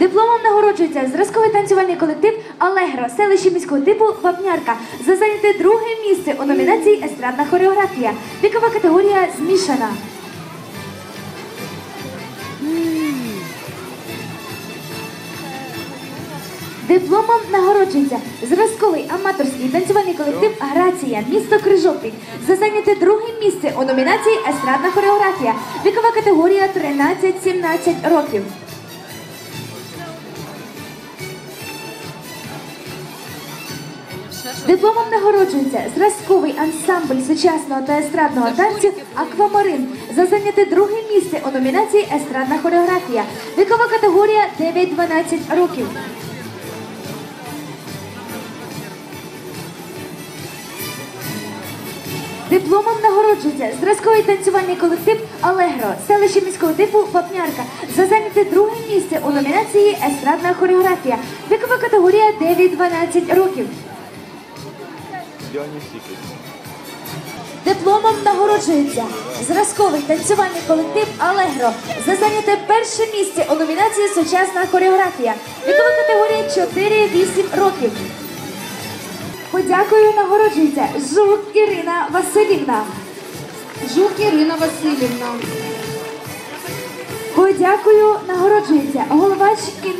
Дипломом нагороджується зразковий танцювальний колектив Алегро, селище міського типу Вапнярка за зайняте друге місце у номінації Естрадна хореографія. Вікова категорія змішана. Дипломом нагороджується зразковий аматорський танцювальний колектив Грація, місто Крижопіль за зайняте друге місце у номінації Естрадна хореографія. Вікова категорія 13-17 років. Дипломом нагороджується зразковий ансамбль сучасного та естрадного танцю Аквамарин за зайняте друге місце у номінації Естрадна хореографія. Вікова категорія 9-12 років. Дипломом нагороджується зразковий танцювальний колектив Алегро, селище міського типу Вапнярка за зайняте друге місце у номінації Естрадна хореографія. Вікова категорія 9-12 років. Діані Сікет. Дипломом нагороджується зразковий танцювальний колектив Алегро за зайняте перше місце у номінації Сучасна хореографія. Вікова категорія 4-8 років. Подякою нагороджується Жук Ірина Василівна. Жук Ірина Васильівна. Подякою нагороджується головач кімнати.